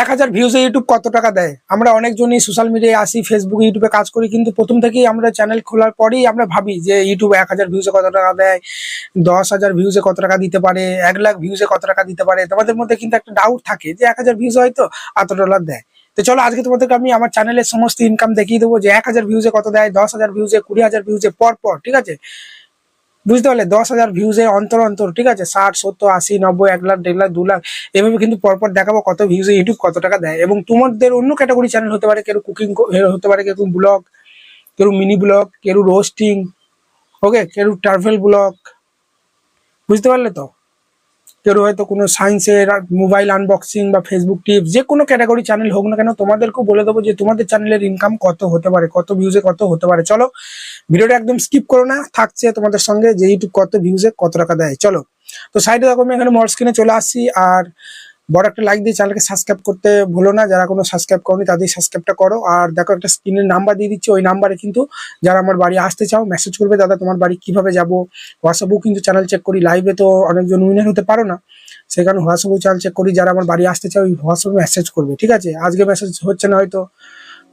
এক হাজার ভিউজে ইউটিউব কত টাকা দেয়? আমরা অনেকজনই সোশ্যাল মিডিয়ায় আসি ফেসবুক ইউটিউবে কাজ করি, কিন্তু প্রথম থেকেই আমরা চ্যানেল খোলার পরেই আমরা ভাবি যে ইউটিউবে এক হাজার ভিউজে কত টাকা দেয়, দশ হাজার ভিউজে কত টাকা দিতে পারে, এক লাখ ভিউজে কত টাকা দিতে পারে। তোমাদের মধ্যে কিন্তু একটা ডাউট থাকে যে এক হাজার ভিউজ হয়তো এত ডলার দেয়। তো চলো, আজকে তোমাদেরকে আমি আমার চ্যানেলের সমস্ত ইনকাম দেখিয়ে দেবো যে এক হাজার ভিউজে কত দেয়, দশ হাজার ভিউজে কুড়ি হাজার ভিউজে পর পর ঠিক আছে? বুঝতে পারলে দশ হাজার ভিউজে অন্তর অন্তর, ঠিক আছে? ষাট, সত্তর, আশি, নব্বই, এক লাখ, দেড় লাখ, দু লাখ, এভাবে কিন্তু পরপর দেখাবো কত ভিউজে ইউটিউব কত টাকা দেয়। এবং তোমাদের অন্য ক্যাটাগরি চ্যানেল হতে পারে কেউ কুকিং হতে পারে কেউ ব্লগ কেউ মিনি ব্লগ কেউ রোস্টিং ওকে কেউ ট্রাভেল ব্লগ বুঝতে পারলে তো? কেউ হয়তো কোনো সায়েন্সের মোবাইল আনবক্সিং বা ফেসবুক টিপস যে কোনো ক্যাটাগরি চ্যানেল হোক না কেন, তোমাদেরকেও বলে দেবো যে তোমাদের চ্যানেলের ইনকাম কত হতে পারে, কত ভিউজে কত হতে পারে। চলো, ভিডিওটা একদম স্কিপ করো না, থাকছে তোমাদের সঙ্গে যে ইউটিউব কত ভিউজে কত টাকা দেয়। চলো, তো সাইডে দেখো আমি এখানে মর স্ক্রিনে চলে আসছি, আর বড় একটা লাইক দিয়ে চ্যানেলকে সাবস্ক্রাইব করতে ভুলো না। যারা কোনো সাবস্ক্রাইব করনি, তাদের সাবস্ক্রাইবটা করো। আর দেখো একটা স্ক্রিনের নাম্বার দিয়ে দিচ্ছি। ওই নাম্বারে কিন্তু যারা আমার বাড়ি আসতে চাও মেসেজ করবে, দাদা, তোমার বাড়ি কীভাবে যাব? হোয়াটসঅ্যাপেও কিন্তু চ্যানেল চেক করি। লাইভে তো অনেকজন উইনার হতে পারো না। সেই কারণে হোয়াটসঅ্যাপেও চ্যানেল চেক করি। যারা আমার বাড়ি আসতে চাও, ওই হোয়াটসঅ্যাপে মেসেজ করবে, ঠিক আছে? আজকে মেসেজ হচ্ছে না হয়তো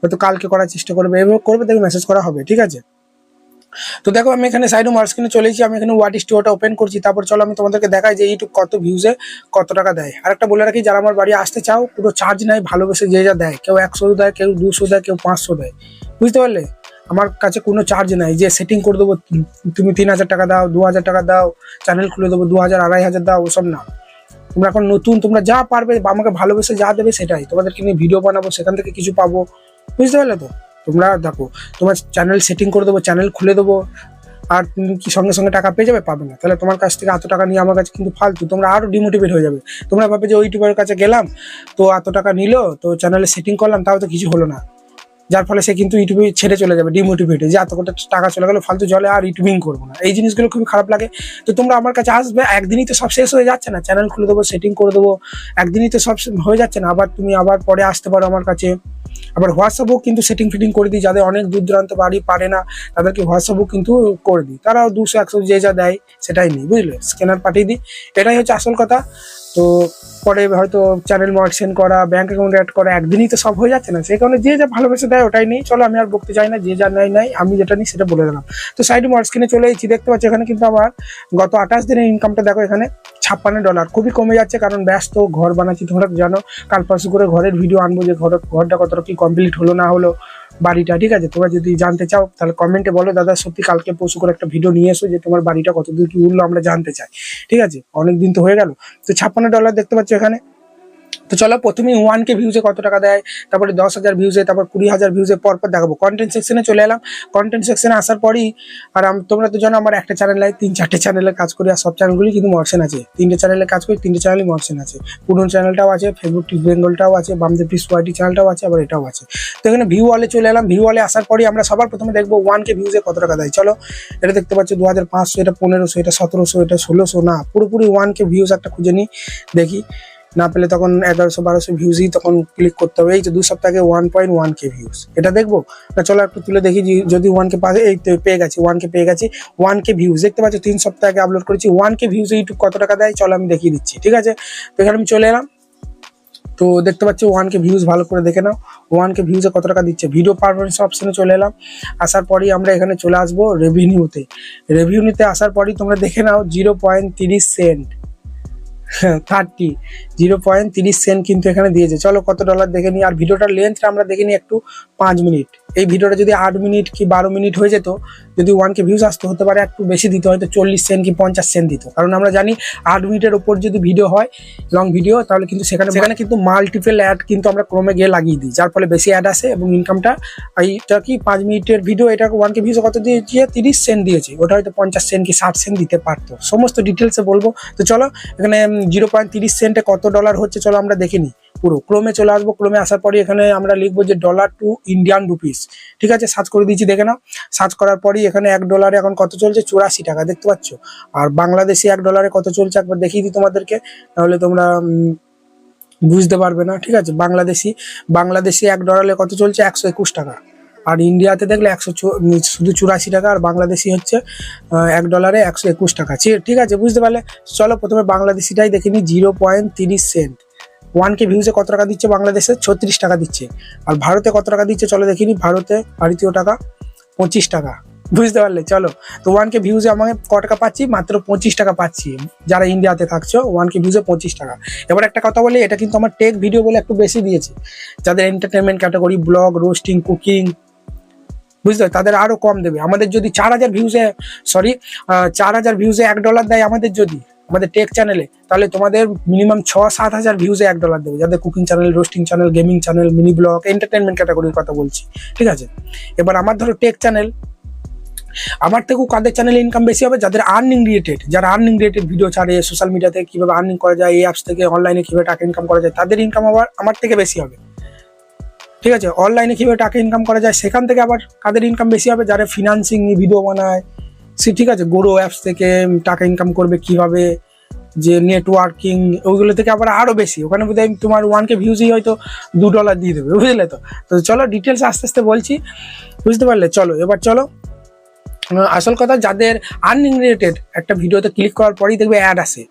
হয়তো কালকে করার চেষ্টা করবে। এভাবে করবে, দেখবে মেসেজ করা হবে, ঠিক আছে? তো দেখো, আমি এখানে সাইড মার স্ক্রিনে চলে এসেছি, আমি এখানে ওয়াট স্টোরটা ওপেন করছি, তারপর চলো আমি তোমাদেরকে দেখাই যে ইউটিউব কত ভিউজে কত টাকা দেয়। আর একটা বলে রাখি, যারা আমার বাড়ি আসতে চাও, পুরো চার্জ নাই, ভালোবেসে যে যা দেয়, কেউ একশো দেয়, কেউ দুশো দেয়, কেউ পাঁচশো দেয়। বুঝতে পারলে? আমার কাছে কোনো চার্জ নাই, যে সেটিং করে দেবো তুমি তিন হাজার টাকা দাও, দু হাজার টাকা দাও চ্যানেল খুলে দেবো, দু হাজার, আড়াই হাজার দাও, ওসব না। তোমরা এখন নতুন, তোমরা যা পারবে, বা আমাকে ভালোবেসে যা দেবে সেটাই। তোমাদেরকে নিয়ে ভিডিও বানাবো, সেখান থেকে কিছু পাবো। বুঝতে পারলে তো? তোমরা দেখো, তোমার চ্যানেল সেটিং করে দেবো চ্যানেল খুলে দেবো, আর তুমি কি সঙ্গে সঙ্গে টাকা পেয়ে যাবে? পাবে না। তাহলে তোমার কাছ থেকে এত টাকা নিয়ে আমার কাছে কিন্তু ফালতু। তোমরা আরও ডিমোটিভেট হয়ে যাবে। তোমরা ভাবে যে ওই ইউটিউবের কাছে গেলাম, তো এত টাকা নিল, তো চ্যানেলে সেটিং করলাম, তাও তো কিছু হলো না। যার ফলে সে কিন্তু ইউটিউবে ছেড়ে চলে যাবে ডিমোটিভেটে যে এত কোটা টাকা চলে গেলো, ফালতু জলে আর ইউটিউবিং করব না। এই জিনিসগুলো খুবই খারাপ লাগে। তো তোমরা আমার কাছে আসবে, একদিনই তো সব শেষ হয়ে যাচ্ছে না। চ্যানেল খুলে দেবো সেটিং করে দেবো, একদিনই তো সব হয়ে যাচ্ছে না। আবার তুমি আবার পরে আসতে পারো আমার কাছে। আবার হোয়াটসঅ্যাপও কিন্তু সেটিং ফিটিং করে দিই, যাদের অনেক দূর দূরান্ত বাড়ি পারে না, তাদেরকে হোয়াটসঅ্যাপও কিন্তু করে দিই। তারাও দুশো, একশো যে যা দেয়, সেটাই নিই, বুঝলে? স্ক্যানার পাঠিয়ে দিই। এটাই হচ্ছে আসল কথা। তো পরে হয়তো চ্যানেল সেন্ড করা ব্যাংক অ্যাকাউন্ট অ্যাড করা একদিনই তো সব হয়ে যাচ্ছে না। সেই কারণে যে যা ভালোবেসে দেয় ওটাই নেই। চলো আমি আর বলতে চাই না, যে যা নেয় নাই আমি যেটা নিই সেটা বলে দিলাম। তো সাইড স্ক্রিনে চলে এসেছি। দেখতে পাচ্ছি এখানে কিন্তু আমার গত আঠাশ দিনের ইনকামটা দেখো এখানে ছাপ্পান্ন ডলার খুবই কমে যাচ্ছে কারণ ব্যস্ত, ঘর বানাচ্ছি তোমরা জানো। কাল পাশে করে ঘরের ভিডিও আনব যে ঘর ঘরটা কতটা কি কমপ্লিট হলো না হলো। বাড়িটা, ঠিক আছে? তোমরা যদি জানতে চাও, তাহলে কমেন্টে বলো। দাদা, সত্যি কালকে পশু করে একটা ভিডিও নিয়ে এসো যে তোমার বাড়িটা কতদূর কি উঠল, আমরা জানতে চাই। ঠিক আছে? অনেক দিন তো হয়ে গেল। তো ছাপ্পান্ন ডলার দেখতে পাচ্ছ এখানে। তো চলো প্রথমেই ওয়ান কে ভিউজে কত টাকা দেয়, তারপরে দশ হাজার ভিউজে তারপর কুড়ি হাজার ভিউজে পরপর দেখাবো। কন্টেন্ট সেকশনে চলে এলাম। কন্টেন্ট সেকশনে আসার পরই, আর তোমরা তো জানো আমার একটা চ্যানেল আছে তিন চারটে চ্যানেলে কাজ করি, আর সব চ্যানেলগুলি কিন্তু মর্সেন আছে। তিনটে চ্যানেলে কাজ করি, তিনটে চ্যানেলই মর্সেন আছে। পুরনো চ্যানেলটাও আছে ফেসবুক টিভি বেঙ্গলটাও আছে বামদেব পিস ওয়াইটি চ্যানেলটাও আছে, আবার এটাও আছে। তো এখানে ভিউ ওয়ালে চলে এলাম। ভিউ ওয়ালে আসার পরই আমরা সবার প্রথমে দেখব ওয়ান কে ভিউজে কত টাকা দেয়। চলো, এটা দেখতে পাচ্ছ দু হাজার পাঁচশো, এটা পনেরোশো, এটা সতেরোশো, এটা ষোলোশো, না, পুরোপুরি ওয়ান কে ভিউজ একটা খুঁজে নিই, দেখি। না পেলে তখন এগারোশো, বারোশো ভিউজই তখন ক্লিক করতে হবে। এই তো দু সপ্তাহে one point one K views এটা দেখব? না, চলো একটু তুলে দেখি যদি ওয়ান কে পাবে এই পেয়ে গেছি ওয়ান কে পেয়ে গেছি ওয়ান কে ভিউজ দেখতে পাচ্ছ, তিন সপ্তাহ আগে আপলোড করেছি ওয়ান কে ভিউজ ইউটিউব কত টাকা দেয়? চলো আমি দেখিয়ে দিচ্ছি, ঠিক আছে? তো এখানে আমি চলে এলাম। তো দেখতে পাচ্ছি ওয়ান কে ভিউজ ভালো করে দেখে নাও। ওয়ান কে ভিউজে কত টাকা দিচ্ছে? ভিডিও পারফরমেন্স অপশানে চলে এলাম। আসার পরই আমরা এখানে চলে আসব রেভিনিউতে রেভিনিউতে আসার পরই তোমরা দেখে নাও জিরো পয়েন্ট তিরিশ সেন্ট থার্টি জিরো পয়েন্ট তিরিশ সেন্ট কিন্তু এখানে দিয়েছে। চলো কত ডলার দেখে নিই। আর ভিডিওটার লেন্থটা আমরা দেখে নিই একটু পাঁচ মিনিট এই ভিডিওটা যদি আট মিনিট কি বারো মিনিট হয়ে যেত যদি ওয়ান কে ভিউজ আসতো হতে পারে একটু বেশি দিত হয়তো চল্লিশ সেন্ট কি পঞ্চাশ সেন্ট দিত। কারণ আমরা জানি আট মিনিটের ওপর যদি ভিডিও হয় লং ভিডিও তাহলে কিন্তু সেখানে সেখানে কিন্তু মাল্টিপল অ্যাড কিন্তু আমরা ক্রমে গিয়ে লাগিয়ে দিই। যার ফলে বেশি অ্যাড আসে এবং ইনকামটা এইটা কি পাঁচ মিনিটের ভিডিও এটা ওয়ান কে ভিউজ কত দিয়েছে? তিরিশ সেন্ট দিয়েছে। ওটা হয়তো পঞ্চাশ সেন্ট কি ষাট সেন্ট দিতে পারতো। সমস্ত ডিটেলসে বলব। তো চলো এখানে জিরো পয়েন্ট তিরিশ সেন্টে কত ডলার হচ্ছে, চলো আমরা দেখে নিই পুরো। ক্রমে চলে আসব, ক্রমে আসার পরে এখানে আমরা লিখব যে ডলার টু ইন্ডিয়ান রুপিস ঠিক আছে? সার্চ করে দিয়েছি, দেখে নাও। সার্চ করার পরই এখানে এক ডলারে এখন কত চলছে? চুরাশি টাকা, দেখতে পাচ্ছ? আর বাংলাদেশি এক ডলারে কত চলছে? একবার দেখিয়ে দিই তোমাদেরকে তাহলে তোমরা বুঝতে পারবে না। ঠিক আছে? বাংলাদেশি বাংলাদেশি এক ডলারে কত চলছে? একশো একুশ টাকা। আর ইন্ডিয়াতে দেখলে একশো শুধু চুরাশি টাকা আর বাংলাদেশি হচ্ছে এক ডলারে একশো একুশ টাকা। ঠিক আছে, বুঝতে পারলে? চলো প্রথমে বাংলাদেশিটাই দেখে নিই জিরো পয়েন্ট তিরিশ সেন্ট ওয়ান কে ভিউজে কত টাকা দিচ্ছে বাংলাদেশে? ছত্রিশ টাকা দিচ্ছে। আর ভারতে কত টাকা দিচ্ছে? চলো দেখিনি ভারতে ভারতীয় টাকা, পঁচিশ টাকা। বুঝতে পারলে? চলো। তো ওয়ান কে ভিউজে আমাকে ক টাকা পাচ্ছি? মাত্র পঁচিশ টাকা পাচ্ছি। যারা ইন্ডিয়াতে থাকছো ওয়ান কে ভিউজে পঁচিশ টাকা। এবার একটা কথা বলি, এটা কিন্তু আমার টেক ভিডিও বলে একটু বেশি দিয়েছে। যাদের entertainment category vlog roasting cooking বুঝতে? তাদের আরও কম দেবে। আমাদের যদি চার হাজার ভিউজে সরি চার হাজার ভিউজে এক ডলার দেয় আমাদের যদি, আমাদের টেক চ্যানেলে তাহলে তোমাদের মিনিমাম ছ সাত হাজার ভিউজে এক ডলার দেবে। যাদের cooking channel roasting channel gaming channel mini vlog entertainment ক্যাটাগরির কথা বলছি। ঠিক আছে? এবার আমার ধরো টেক চ্যানেল আমার থেকেও কাদের চ্যানেলে ইনকাম বেশি হবে? যাদের আর্নিং রিলেটেড যারা আর্নিং রিলেটেড ভিডিও ছাড়ে সোশ্যাল মিডিয়াতে কীভাবে আর্নিং করা যায়, এই অ্যাপস থেকে অনলাইনে কীভাবে টাকা ইনকাম করা যায়, তাদের ইনকাম আবার আমার থেকে বেশি হবে। ঠিক আছে? অনলাইনে কীভাবে টাকা ইনকাম করা যায়, সেখান থেকে আবার কাদের ইনকাম বেশি হবে? যারা ফিনান্সিং ভিডিও বানায়, সে ঠিক আছে? গোরো অ্যাপস থেকে টাকা ইনকাম করবে কীভাবে? যে নেটওয়ার্কিং ওইগুলো থেকে আবার আরও বেশি। ওখানে বোধহয় তোমার ওয়ান কে ভিউজই হয়তো দু ডলার দিয়ে দেবে, বুঝলে তো? তো চলো ডিটেলস আস্তে আস্তে বলছি। বুঝতে পারলে? চলো, এবার চলো। আসল কথা, যাদের আর্নিং রিলেটেড একটা ভিডিওতে ক্লিক করার পরেই দেখবে অ্যাড আসে।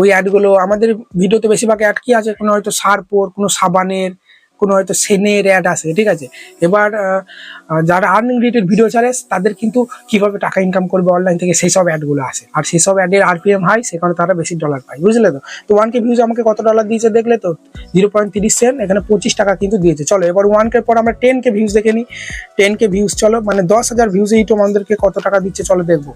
ওই অ্যাডগুলো আমাদের ভিডিওতে বেশিরভাগ অ্যাড কি আছে? কোনো হয়তো সারপোর, কোনো সাবানের কোনো হয়তো সেনের অ্যাড আসে ঠিক আছে? এবার যারা আর্নিং রিলেটেড ভিডিও চালে তাদের কিন্তু কীভাবে টাকা ইনকাম করবে অনলাইন থেকে সেই সব অ্যাডগুলো আসে। আর সেই সব অ্যাডের আরপিএম হাই সেখানে তারা বেশি ডলার পায়, বুঝলে তো? তো ওয়ানকে ভিউজ আমাকে কত ডলার দিয়েছে দেখলে তো? জিরো পয়েন্ট তিরিশ সেন্ট এখানে পঁচিশ টাকা কিন্তু দিয়েছে। চলো, এবার ওয়ান কে পর আমরা টেনকে ভিউজ দেখে নিই। টেন কে ভিউজ চলো মানে দশ হাজার ভিউজ ইউটিউব আমাদেরকে কত টাকা দিচ্ছে, চলো দেখব।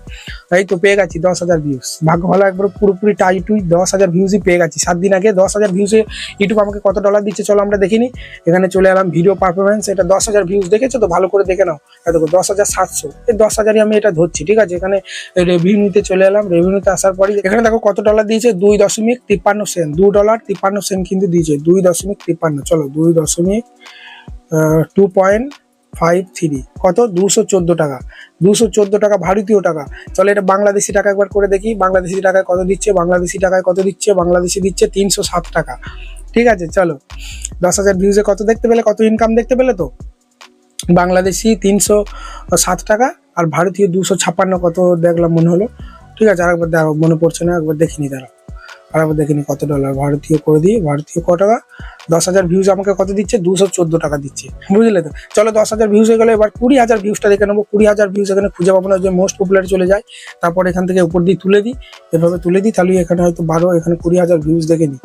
এই তো পেয়ে গেছি দশ হাজার ভিউজ ভাগ্য ভালো, একবার পুরোপুরি টাই টুই দশ হাজার ভিউজই পেয়ে গেছি। সাত দিন আগে দশ হাজার ভিউজে ইউটিউব আমাকে কত ডলার দিচ্ছে, চলো আমরা দেখিনি। এখানে চলে এলাম ভিডিও পারফরমেন্স এটা দশ হাজার ভিউজ দেখেছ তো? ভালো করে দেখে নাও। এই দেখো, দশ হাজার সাতশো। এই দশ হাজারই আমি এটা ধরছি, ঠিক আছে? এখানে রেভিনিউতে চলে এলাম। রেভিনিউতে আসার পরই এখানে দেখো কত ডলার দিয়েছে? দুই দশমিক তিপ্পান্ন সেন্ট দু ডলার তিপ্পান্ন সেন্ট কিন্তু দিয়েছে। দুই দশমিক তিপ্পান্ন। চলো, দুই দশমিক টু পয়েন্ট ফাইভ থ্রি কত? দুশো টাকা। দুশো চোদ্দ টাকা ভারতীয় টাকা। চলো এটা বাংলাদেশি টাকা একবার করে দেখি। বাংলাদেশি টাকায় কত দিচ্ছে? বাংলাদেশি টাকায় কত দিচ্ছে? বাংলাদেশি দিচ্ছে তিনশো সাত টাকা। ঠিক আছে, চলো। দশ হাজার ভিউজে কত দেখতে পেলে? কত ইনকাম দেখতে পেলে তো? বাংলাদেশি তিনশো সাত টাকা আর ভারতীয় দুশো ছাপ্পান্ন কত দেখলাম মনে হলো? ঠিক আছে, আরেকবার দেখো, মনে পড়ছে না? একবার দেখিনি দাঁড়াও আরেকবার দেখিনি কত ডলার ভারতীয় করে দিই, ভারতীয় ক টাকা? দশ হাজার ভিউজ আমাকে কত দিচ্ছে? দুশো চোদ্দ টাকা দিচ্ছে। বুঝলে তো? চলো দশ হাজার ভিউজ হয়ে গেলে, এবার কুড়ি হাজার ভিউজটা দেখে নেব। কুড়ি হাজার ভিউজ এখানে খুঁজে পাবো না যে মোস্ট পপুলার চলে যায়। তারপর এখান থেকে উপর দিয়ে তুলে দিই। এভাবে তুলে দিই, তাহলে এখানে হয়তো বারো, এখানে কুড়ি হাজার ভিউজ দেখে নিই।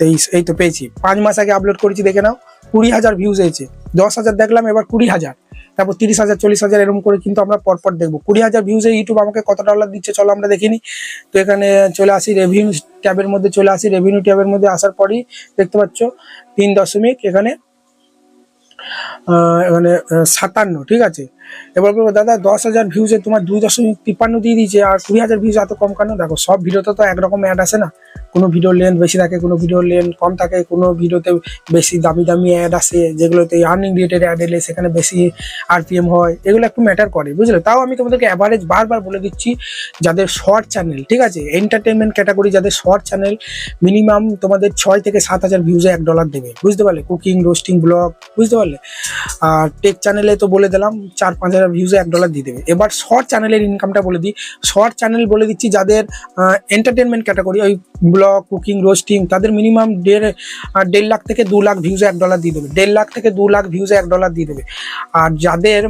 তেইশ, এই তো পেয়েছি। পাঁচ মাস আগে আপলোড করেছি, দেখে নাও। কুড়ি হাজার ভিউজ হয়েছে। দশ হাজার দেখলাম, এবার কুড়ি হাজার। তারপর তিরিশ হাজার, চল্লিশ হাজার এরকম করে কিন্তু আমরা পরপর দেখব। কুড়ি হাজার ভিউজে ইউটিউব আমাকে কত ডলার দিচ্ছে চলো আমরা দেখিনি তো এখানে চলে আসি রেভিনিউ ট্যাবের মধ্যে, চলে আসি রেভিনিউ ট্যাবের মধ্যে আসার পরই দেখতে পাচ্ছ তিন দশমিক এখানে। আহ, সাতান্ন ঠিক আছে? এবার বলব দাদা দশ হাজার ভিউজে তোমার দুই দশমিক তিপ্পান্ন দিয়ে দিয়েছে আর কুড়ি হাজার ভিউজ এত কম কেন? দেখো সব ভিডিওতে তো একরকম অ্যাড আসে না। কোনো ভিডিও লেন্থ বেশি থাকে কোনো ভিডিও লেন্থ কম থাকে কোনো ভিডিওতে বেশি দামি দামি অ্যাড আসে যেগুলোতে আর্নিং রিলেটেড অ্যাড এলে সেখানে বেশি আরপিএম হয় এগুলো একটু ম্যাটার করে বুঝলে? তাও আমি তোমাদেরকে অ্যাভারেজ বারবার বলে দিচ্ছি যাদের শর্ট চ্যানেল ঠিক আছে? এন্টারটেনমেন্ট ক্যাটাগরি যাদের শর্ট চ্যানেল মিনিমাম তোমাদের ছয় থেকে সাত হাজার ভিউজে এক ডলার দেবে বুঝতে পারলে? কুকিং রোস্টিং ব্লগ বুঝতে পারলে? আর টেক চ্যানেলে তো বলে দিলাম, চার পাঁচ হাজার ভিউজে এক ডলার দিয়ে দেবে। এবার শর্ট চ্যানেলের ইনকামটা বলে দিই। শর্ট চ্যানেল বলে দিচ্ছি যাদের এন্টারটেনমেন্ট ক্যাটাগরি ওই ব্লগ কুকিং রোস্টিং তাদের মিনিমাম দেড় দেড় লাখ থেকে দু লাখ ভিউজে এক ডলার দিয়ে দেবে। দেড় লাখ থেকে দু লাখ ভিউজে এক ডলার দিয়ে দেবে। আর যাদের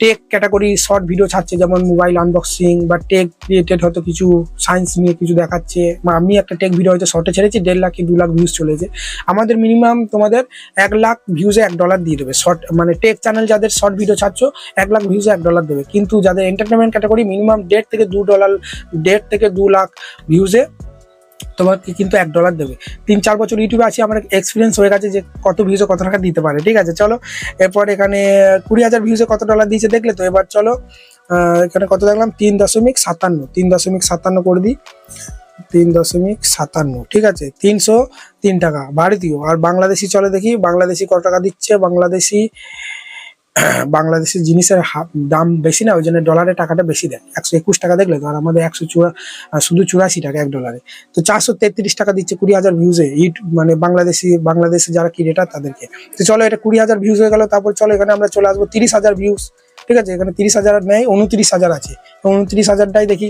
টেক ক্যাটাগরি শর্ট ভিডিও ছাড়ছে, যেমন মোবাইল আনবক্সিং বা টেক রিলেটেড হয়তো কিছু সায়েন্স নিয়ে কিছু দেখাচ্ছে, বা আমি একটা টেক ভিডিও হয়তো শর্টে ছেড়েছি, দেড় লাখ কি দু লাখ ভিউজ চলেছে। আমাদের মিনিমাম তোমাদের এক লাখ ভিউজে এক ডলার দিয়ে দেবে শর্ট মানে টেক চ্যানেল যাদের শর্ট ভিডিও ছাড়ছো, এক লাখ ভিউজে এক ডলার দেবে। কিন্তু যাদের এন্টারটেনমেন্ট ক্যাটাগরি মিনিমাম দেড় থেকে দু ডলার দেড় থেকে দু লাখ ভিউজে তোমাকে কিন্তু এক ডলার দেবে। তিন চার বছর ইউটিউবে আছি, আমার এক্সপিরিয়েন্স হয়ে গেছে যে কত ভিউজে কত টাকা দিতে পারে, ঠিক আছে? চলো, এরপর এখানে কুড়ি হাজার ভিউজে কত ডলার দিয়েছে দেখলে তো, এবার চলো এখানে কত দেখলাম? তিন দশমিক সাতান্ন, তিন দশমিক সাতান্ন করে দিই। তিন দশমিক সাতান্ন, ঠিক আছে? তিনশো তিন টাকা, ভারতীয়। আর বাংলাদেশি চলে দেখি, বাংলাদেশি কত টাকা দিচ্ছে? বাংলাদেশি বাংলাদেশি জিনিসের দাম বেশি না, ওই জন্য ডলারের টাকাটা বেশি দেয়। একশো একুশ টাকা দেখলে তো, আর আমাদের একশো চুরা শুধু চুরাশি টাকা এক ডলারে তো চারশো তেত্রিশ টাকা দিচ্ছে কুড়ি হাজার ভিউজে ইউটিউব মানে বাংলাদেশি, বাংলাদেশে যারা ক্রিয়েটার তাদেরকে। তো চলো, এটা কুড়ি হাজার ভিউজ হয়ে গেল, তারপর চলো, এখানে আমরা চলে আসব তিরিশ হাজার ভিউজ ঠিক আছে? এখানে তিরিশ হাজার নেয় উনত্রিশ হাজার আছে। উনত্রিশ হাজারটাই দেখি,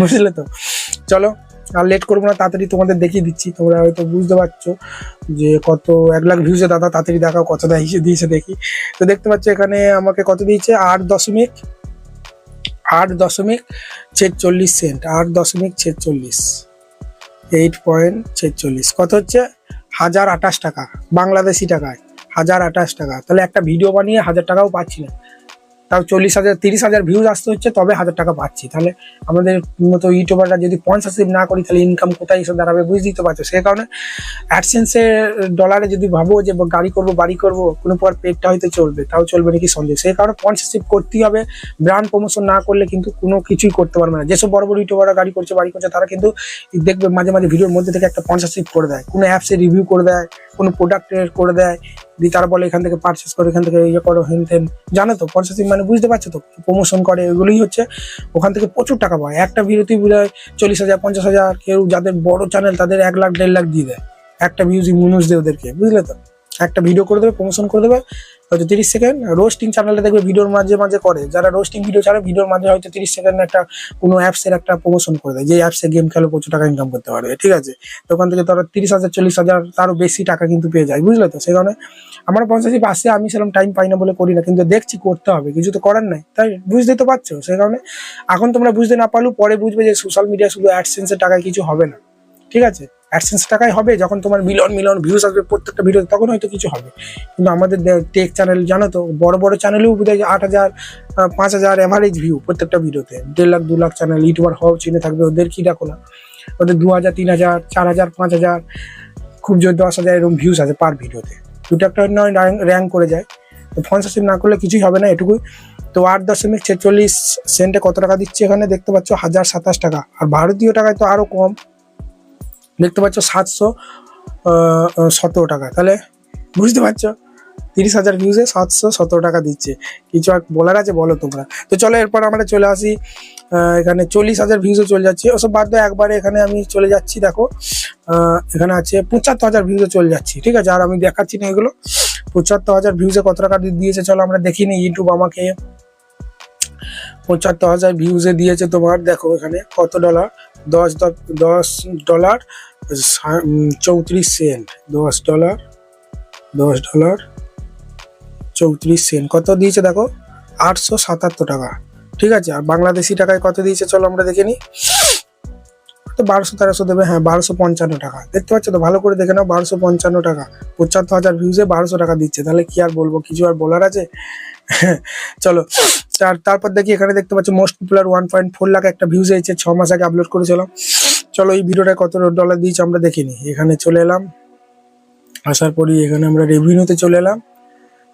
বুঝলে তো? চলো আর লেট করব না, তাড়াতাড়ি তোমাদের দেখিয়ে দিচ্ছি। তোমরা হয়তো বুঝতে পারছ যে কত এক লাখ ভিউজে দাদা, তাড়াতাড়ি দেখাও কত দেয় দিয়েছে দেখি। তো দেখতে পাচ্ছ এখানে আমাকে কত দিয়েছে? আট দশমিক আট দশমিক ছেচল্লিশ সেন্ট আট দশমিক ছেচল্লিশ এইট পয়েন্ট ছেচল্লিশ। কত হচ্ছে? হাজার আঠাশ টাকা, বাংলাদেশি টাকায়, হাজার আঠাশ টাকা। তাহলে একটা ভিডিও বানিয়ে হাজার টাকাও পাচ্ছি না। তাও চল্লিশ হাজার, তিরিশ হাজার ভিউজ আসতে হচ্ছে, তবে হাজার টাকা পাচ্ছি। তাহলে আমাদের মতো ইউটিউবাররা যদি স্পন্সারশিপ না করি, তাহলে ইনকাম কোথায় এসে দাঁড়াবে বুঝতেই তো পারছ? সেই কারণে অ্যাডসেন্সের ডলারে যদি ভাবো যে গাড়ি করব, বাড়ি করব, কোনো পর পেটটা হয়তো চলবে, তাও চলবে নাকি সন্দেহ সেই কারণে স্পন্সারশিপ করতেই হবে ব্র্যান্ড প্রমোশন না করলে কিন্তু কোনো কিছুই করতে পারবে না। যেসব বড় বড় ইউটিউবাররা গাড়ি করছে, বাড়ি করছে, তারা কিন্তু দেখবে মাঝে মাঝে ভিডিওর মধ্যে থেকে একটা স্পন্সারশিপ করে দেয়। কোনো অ্যাপসে রিভিউ করে দেয়, কোনো প্রোডাক্টের করে দেয় দিয়ে তারা বলে এখান থেকে পারচেস করো, এখান থেকে ইয়ে করো হেন তেন জানো তো পারচেসিং মানে বুঝতে পারছ তো? প্রমোশন করে, এগুলোই হচ্ছে, ওখান থেকে প্রচুর টাকা পায়। একটা বিরতি বোধ হয় চল্লিশ হাজার, পঞ্চাশ হাজার, কেউ যাদের বড় চ্যানেল তাদের এক লাখ, দেড় লাখ দিয়ে দেয়। একটা ভিউজ মানুষ দেয় ওদেরকে, বুঝলে তো? একটা ভিডিও করে দেবে প্রমোশন করে দেবে হয়তো তিরিশ সেকেন্ড। রোস্টিং চ্যানেলে দেখবে ভিডিওর মাঝে মাঝে করে। যারা রোস্টিং ভিডিও ছাড়ে, ভিডিওর মাঝে হয়তো তিরিশ সেকেন্ড একটা কোনো অ্যাপসের একটা প্রমোশন করে দেয়। যে অ্যাপসে গেম খেলে প্রচুর টাকা ইনকাম করতে পারবে, ঠিক আছে? ওখান থেকে তারা তিরিশ হাজার, চল্লিশ হাজার তারও বেশি টাকা কিন্তু পেয়ে যায়, বুঝলে তো? সেই কারণে আমার পঞ্চাশি আসে আমি সেরকম টাইম পাই না বলে করি না। কিন্তু দেখছি করতে হবে, কিছু তো করার নাই। তাই বুঝতে তো পারছ? সেই কারণে এখন তোমরা বুঝতে না পারলেও পরে বুঝবে যে সোশ্যাল মিডিয়া শুধু অ্যাডসেন্সের টাকায় কিছু হবে না, ঠিক আছে? অ্যাডসেন্স টাকায় হবে, যখন তোমার মিলন মিলন ভিউজ আসবে প্রত্যেকটা ভিডিও তখন হয়তো কিছু হবে। কিন্তু আমাদের টেক চ্যানেল জানো তো, বড় বড় চ্যানেলেও বোধ হয় আট হাজার পাঁচ হাজার অ্যাভারেজ ভিউ প্রত্যেকটা ভিডিওতে। দেড় লাখ, দু লাখ চ্যানেল ইউটিউবার হওয়া চিনে থাকবে, ওদের কি দেখো না? ওদের দু হাজার, তিন হাজার, চার হাজার, পাঁচ হাজার, খুব জোর দশ হাজার এরকম ভিউজ আছে পার ভিডিওতে। দুটো একটা নয় র্যাঙ্ক করে যায়। তো স্পন্সরশিপ না করলে কিছুই হবে না এটুকুই। তো আট দশমিক ছেচল্লিশ সেন্টে কত টাকা দিচ্ছে এখানে? দেখতে পাচ্ছ হাজার সাতাশ টাকা। আর ভারতীয় টাকায় তো আরও কম। দেখতে পাচ্ছ সাতশো সতেরো টাকা। তাহলে বুঝতে পারছ? তিরিশ হাজার ভিউজে সাতশো সতেরো টাকা দিচ্ছে। কিছু আর বলার আছে বলো তোমরা। তো চলো এরপর আমরা চলে আসি। এখানে চল্লিশ হাজার ভিউজে চলে যাচ্ছে। ওসব বাদ দাও, একবারে এখানে আমি চলে যাচ্ছি, দেখো। এখানে আছে পঁচাত্তর হাজার ভিউজে চলে যাচ্ছি, ঠিক আছে? আর আমি দেখাচ্ছি না এগুলো। পঁচাত্তর হাজার ভিউজে কত টাকা দিয়েছে, চলো আমরা দেখিনি ইউটিউব আমাকে পঁচাত্তর হাজার ভিউজে দিয়েছে তোমার, দেখো এখানে কত ডলার দশ দশ ডলার চৌত্রিশ সেন্ট। দশ ডলার দশ ডলার, চৌত্রিশ সেন্ট। কত দিয়েছে দেখো? আটশো সাতাত্তর টাকা। ঠিক আছে, আর বাংলাদেশি টাকায় কত দিয়েছে চলো আমরা দেখে নিই। তো বারোশো তেরোশো দেবে হ্যাঁ বারোশো পঞ্চান্ন টাকা। দেখতে পাচ্ছ তো, ভালো করে দেখে নাও, বারোশো পঞ্চান্ন টাকা। পঁচাত্তর হাজার ভিউজে বারোশো টাকা দিচ্ছে। তাহলে কি আর বলব? কিছু আর বলার আছে? চলো, তার, তারপর দেখি এখানে দেখতে পাচ্ছ most popular one point four lakh একটা ভিউজ হয়েছে ছ মাস আগে আপলোড করেছিলাম। চলো, এই ভিডিওটা কত ডলার দিয়েছে আমরা দেখিনি এখানে চলে এলাম। আসার পরই এখানে আমরা রেভিনিউতে চলে এলাম।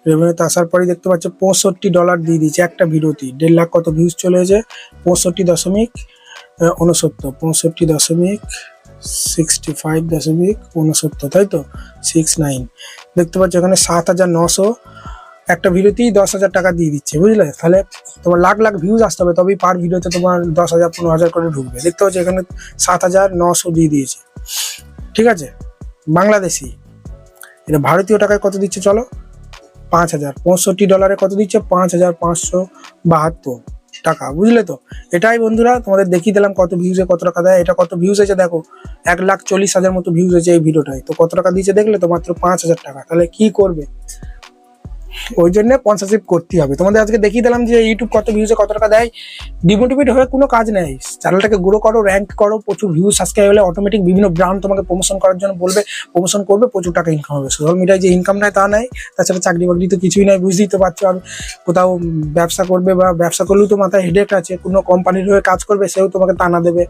রেভিনিউতে আসার পরই দেখতে পাচ্ছ পঁয়ষট্টি ডলার দিয়ে দিয়েছে একটা ভিডিওতে। দেড় লাখ কত ভিউজ চলে এসেছে? পঁয়ষট্টি দশমিক উনসত্তর পঁয়ষট্টি দশমিক সিক্সটি ফাইভ দশমিক উনসত্তর তাই তো? সিক্স নাইন দেখতে পাচ্ছ এখানে সাত হাজার নশো একটা ভিডিওতেই দশ হাজার টাকা দিয়ে দিচ্ছে, বুঝলে? তাহলে তোমার লাখ লাখ ভিউজ আসতে হবে, তবেই পার ভিডিওতে তোমার দশ হাজার, পনেরো হাজার করে ঢুকবে। দেখতে পাচ্ছ এখানে সাত হাজার নশো দিয়ে দিয়েছে। ঠিক আছে? বাংলাদেশি। এটা ভারতীয় টাকায় কত দিচ্ছে চলো? পাঁচ হাজার। পঁয়ষট্টি ডলারে কত দিচ্ছে? পাঁচ হাজার পাঁচশো বাহাত্তর টাকা, বুঝলে তো? এটাই বন্ধুরা, তোমাদের দেখিয়ে দিলাম কত ভিউজে কত টাকা দেয়। এটা কত ভিউজ হয়েছে দেখো, এক লাখ চল্লিশ হাজার মতো ভিউজ হয়েছে এই ভিডিওটায়। তো কত টাকা দিয়েছে দেখলে তো মাত্র পাঁচ হাজার টাকা। তাহলে কি করবে? ওই জন্য স্পন্সরশিপ করতে হবে। তোমাদের আজকে দেখিয়ে দিলাম যে ইউটিউব কত ভিউজে কত টাকা দেয়। ডিমোটিভেট হয়ে কোনো কাজ নেই। চ্যানেলটাকে গ্রো করো র্যাঙ্ক করো, প্রচুর ভিউজ সাবস্ক্রাইব হলে অটোমেটিক বিভিন্ন ব্র্যান্ড তোমাকে প্রমোশন করার জন্য বলবে প্রমোশন করবে, প্রচুর টাকা ইনকাম হবে। সোশ্যাল মিডিয়ায় যে ইনকাম নেয় তা নাই, তাছাড়া চাকরি বাকরি তো কিছুই নাই, বুঝতেই তো পারছ আর কোথাও ব্যবসা করবে বা ব্যবসা করলেও তো মাথায় হেডেক আছে, কোনো কোম্পানির হয়ে কাজ করবে, সেও তোমাকে টানা দেবে।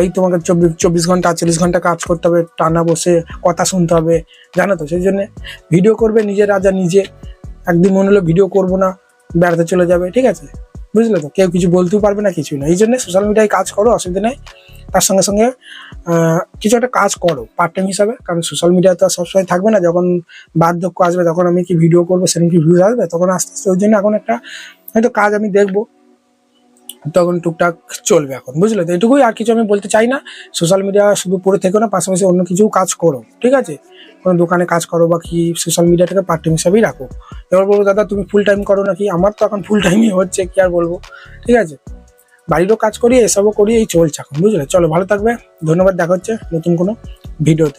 এই তোমাকে চব্বিশ চব্বিশ ঘণ্টা চল্লিশ ঘণ্টা কাজ করতে হবে, টানা বসে কথা শুনতে হবে, জানো তো? সেই জন্যে ভিডিও করবে নিজের রাজা নিজে। একদিন মনে হলো ভিডিও করব না, বেড়াতে চলে যাবে, ঠিক আছে? বুঝলে তো? কেউ কিছু বলতেও পারবে না, কিছুই না। এই জন্য সোশ্যাল মিডিয়ায় কাজ করো, অসুবিধা নেই। তার সঙ্গে সঙ্গে কিছু একটা কাজ করো পার্ট টাইম হিসাবে। কারণ সোশ্যাল মিডিয়া তো আর সবসময় থাকবে না। যখন বার্ধক্য আসবে, তখন আমি কি ভিডিও করব, সেরকম কি ভিউজ আসবে? তখন আস্তে আস্তে ওই জন্য এখন একটা, হয়তো কাজ আমি দেখব। তখন টুকটাক চলবে এখন, বুঝলে? তো এটুকুই আর কিছু আমি বলতে চাই না। সোশ্যাল মিডিয়া শুধু পড়ে থেকো না, পাশাপাশি অন্য কিছু কাজ করো, ঠিক আছে? কোনো দোকানে কাজ করো বা কি সোশ্যাল মিডিয়াটাকে পার্ট টাইম হিসাবেই রাখো। এবার বলব দাদা, তুমি ফুল টাইম করো নাকি? আমার তো এখন ফুল টাইমই হচ্ছে, কি আর বলব? ঠিক আছে? বাড়িরও কাজ করি, এসবও করি, এই চলছে এখন, বুঝলে? চলো, ভালো থাকবে। ধন্যবাদ, দেখা হচ্ছে নতুন কোনো ভিডিওতে